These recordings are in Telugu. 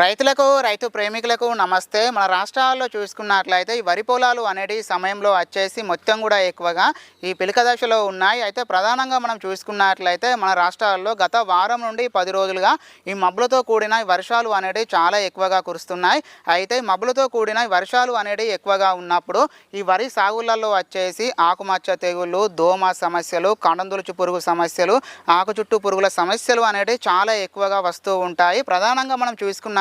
రైతులకు రైతు ప్రేమికులకు నమస్తే. మన రాష్ట్రాల్లో చూసుకున్నట్లయితే ఈ వరి పొలాలు అనేది సమయంలో వచ్చేసి మొత్తం కూడా ఎక్కువగా ఈ పిలక దశలో ఉన్నాయి. అయితే ప్రధానంగా మనం చూసుకున్నట్లయితే మన రాష్ట్రాల్లో గత వారం నుండి పది రోజులుగా ఈ మబ్బులతో కూడిన వర్షాలు అనేవి చాలా ఎక్కువగా కురుస్తున్నాయి. అయితే మబ్బులతో కూడిన వర్షాలు అనేవి ఎక్కువగా ఉన్నప్పుడు ఈ వరి సాగులలో వచ్చేసి ఆకుమచ్చ తెగుళ్ళు దోమ సమస్యలు కండందులుచు పురుగు సమస్యలు ఆకు చుట్టూ పురుగుల సమస్యలు అనేవి చాలా ఎక్కువగా వస్తూ ఉంటాయి. ప్రధానంగా మనం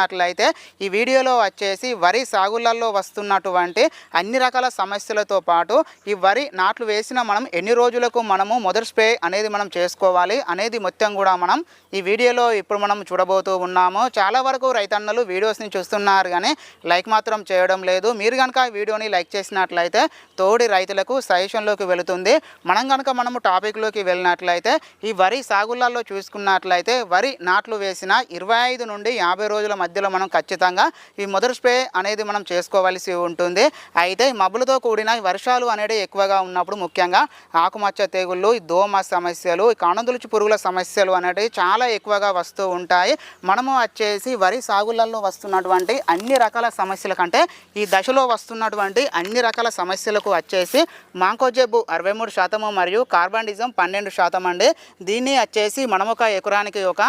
చూసుకున్నట్లయితే ఈ వీడియోలో వచ్చేసి వరి సాగులలో వస్తున్నటువంటి అన్ని రకాల సమస్యలతో పాటు ఈ వరి నాట్లు వేసిన మనం ఎన్ని రోజులకు మనము మొదటి స్ప్రే అనేది మనం చేసుకోవాలి అనేది మొత్తం కూడా మనం ఈ వీడియోలో ఇప్పుడు మనం చూడబోతూ ఉన్నాము. చాలా వరకు రైతన్నలు వీడియోస్ని చూస్తున్నారు కానీ లైక్ మాత్రం చేయడం లేదు. మీరు కనుక వీడియోని లైక్ చేసినట్లయితే తోడి రైతులకు సజెషన్లోకి వెళుతుంది. మనం కనుక మనము టాపిక్లోకి వెళ్ళినట్లయితే ఈ వరి సాగులలో చూసుకున్నట్లయితే వరి నాట్లు వేసిన ఇరవై ఐదు నుండి యాభై రోజుల మధ్యలో మనం ఖచ్చితంగా ఈ మొదటి స్ప్రే అనేది మనం చేసుకోవాల్సి ఉంటుంది. అయితే మబ్బులతో కూడిన వర్షాలు అనేవి ఎక్కువగా ఉన్నప్పుడు ముఖ్యంగా ఆకుమచ్చ తెగుళ్ళు ఈ దోమ సమస్యలు ఈ కాణదులుచు పురుగుల సమస్యలు అనేటివి చాలా ఎక్కువగా వస్తూ ఉంటాయి. మనము వచ్చేసి వరి సాగులలో వస్తున్నటువంటి అన్ని రకాల సమస్యల కంటే ఈ దశలో వస్తున్నటువంటి అన్ని రకాల సమస్యలకు వచ్చేసి మాంకోజెబ్బు అరవై మూడు శాతము మరియు కార్బండిజం పన్నెండు శాతం అండి. దీన్ని వచ్చేసి మనం ఒక ఎకరానికి ఒక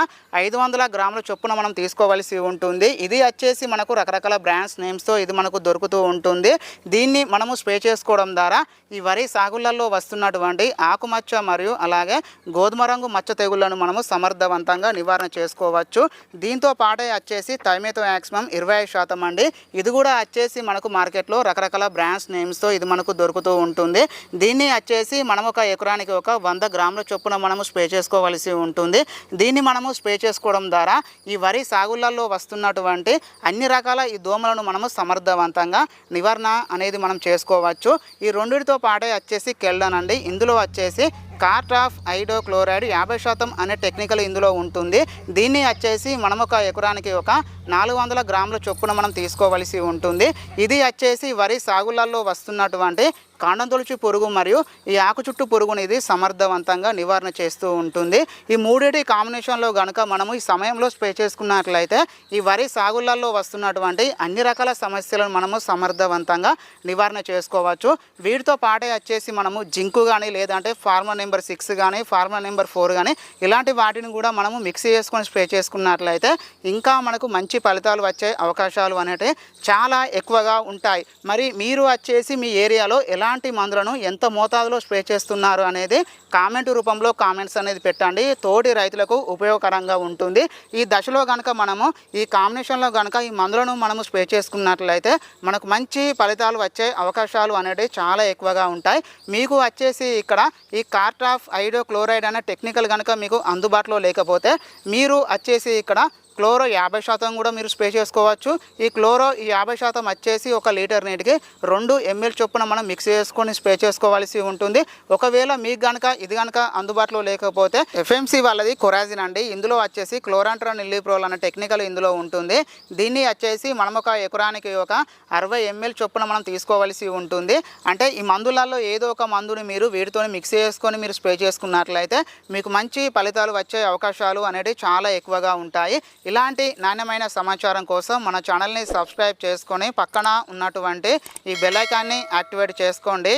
ఐదు వందల గ్రాముల చొప్పున మనం తీసుకోవాల్సి ఉంటుంది. ఇది వచ్చేసి మనకు రకరకాల బ్రాండ్స్ నేమ్స్తో ఇది మనకు దొరుకుతూ ఉంటుంది. దీన్ని మనము స్ప్రే చేసుకోవడం ద్వారా ఈ వరి సాగులలో వస్తున్నటువంటి ఆకుమచ్చ మరియు అలాగే గోధుమ రంగు మచ్చ తెగుళ్ళను మనము సమర్థవంతంగా నివారణ చేసుకోవచ్చు. దీంతో పాటే వచ్చేసి తైమేతో యాక్సిమం ఇరవై ఐదు శాతం అండి. ఇది కూడా వచ్చేసి మనకు మార్కెట్లో రకరకాల బ్రాండ్స్ నేమ్స్తో ఇది మనకు దొరుకుతూ ఉంటుంది. దీన్ని వచ్చేసి మనం ఒక ఎకరానికి ఒక వంద గ్రాముల చొప్పున మనము స్ప్రే చేసుకోవలసి ఉంటుంది. దీన్ని మనము స్ప్రే చేసుకోవడం ద్వారా ఈ వరి సాగులలో వస్తున్నటువంటి అన్ని రకాల ఈ దోమలను మనము సమర్థవంతంగా నివారణ అనేది మనం చేసుకోవచ్చు. ఈ రెండిటితో పాటే వచ్చేసి కెళ్ళనండి ఇందులో వచ్చేసి కార్ట్ ఆఫ్ ఐడో క్లోరైడ్ యాభై శాతం అనే టెక్నికల్ ఇందులో ఉంటుంది. దీన్ని వచ్చేసి మనం ఒక ఎకరానికి ఒక నాలుగు వందల గ్రాముల చొప్పున మనం తీసుకోవలసి ఉంటుంది. ఇది వచ్చేసి వరి సాగులలో వస్తున్నటువంటి కాండం తొలచు పురుగు మరియు ఈ ఆకు చుట్టూ పురుగుని ఇది సమర్థవంతంగా నివారణ చేస్తూ ఉంటుంది. ఈ మూడింటి కాంబినేషన్లో కనుక మనము ఈ సమయంలో స్ప్రే చేసుకున్నట్లయితే ఈ వరి సాగులలో వస్తున్నటువంటి అన్ని రకాల సమస్యలను మనము సమర్థవంతంగా నివారణ చేసుకోవచ్చు. వీటితో పాటే వచ్చేసి మనము జింకు కానీ లేదంటే ఫార్మర్ నెంబర్ సిక్స్ కానీ ఫార్మర్ నెంబర్ ఫోర్ కానీ ఇలాంటి వాటిని కూడా మనము మిక్స్ చేసుకొని స్ప్రే చేసుకున్నట్లయితే ఇంకా మనకు మంచి ఫలితాలు వచ్చే అవకాశాలు అనేటివి చాలా ఎక్కువగా ఉంటాయి. మరి మీరు వచ్చేసి మీ ఏరియాలో ఎలాంటి మందులను ఎంత మోతాదులో స్ప్రే చేస్తున్నారు అనేది కామెంట్ రూపంలో కామెంట్స్ అనేది పెట్టండి. తోటి రైతులకు ఉపయోగకరంగా ఉంటుంది. ఈ దశలో కనుక మనము ఈ కాంబినేషన్లో కనుక ఈ మందులను మనము స్ప్రే చేసుకున్నట్లయితే మనకు మంచి ఫలితాలు వచ్చే అవకాశాలు అనేటివి చాలా ఎక్కువగా ఉంటాయి. మీకు వచ్చేసి ఇక్కడ ఈ కార్ట్ ఆఫ్ ఐడో క్లోరైడ్ అనే టెక్నికల్ కనుక మీకు అందుబాటులో లేకపోతే మీరు వచ్చేసి ఇక్కడ క్లోరో యాభై శాతం కూడా మీరు స్ప్రే చేసుకోవచ్చు. ఈ క్లోరో ఈ యాభై శాతం వచ్చేసి ఒక లీటర్ నీటికి రెండు ఎంఎల్ చొప్పున మనం మిక్స్ చేసుకొని స్ప్రే చేసుకోవాల్సి ఉంటుంది. ఒకవేళ మీకు కనుక ఇది కనుక అందుబాటులో లేకపోతే ఎఫ్ఎంసీ వాళ్ళది కొరాజిన్ అండి. ఇందులో వచ్చేసి క్లోరాంట్రాన్ ఇల్లిప్రోల్ అనే టెక్నికల్ ఇందులో ఉంటుంది. దీన్ని వచ్చేసి మనం ఒక ఎకరానికి ఒక అరవై ఎంఎల్ చొప్పున మనం తీసుకోవాల్సి ఉంటుంది. అంటే ఈ మందులలో ఏదో ఒక మందుని మీరు వీటితో మిక్స్ చేసుకొని మీరు స్ప్రే చేసుకున్నట్లయితే మీకు మంచి ఫలితాలు వచ్చే అవకాశాలు అనేవి చాలా ఎక్కువగా ఉంటాయి. ఇలాంటి నాణ్యమైన సమాచారం కోసం మన ఛానల్ని సబ్స్క్రైబ్ చేసుకొని పక్కన ఉన్నటువంటి ఈ బెల్ ఐకాన్ని యాక్టివేట్ చేసుకోండి.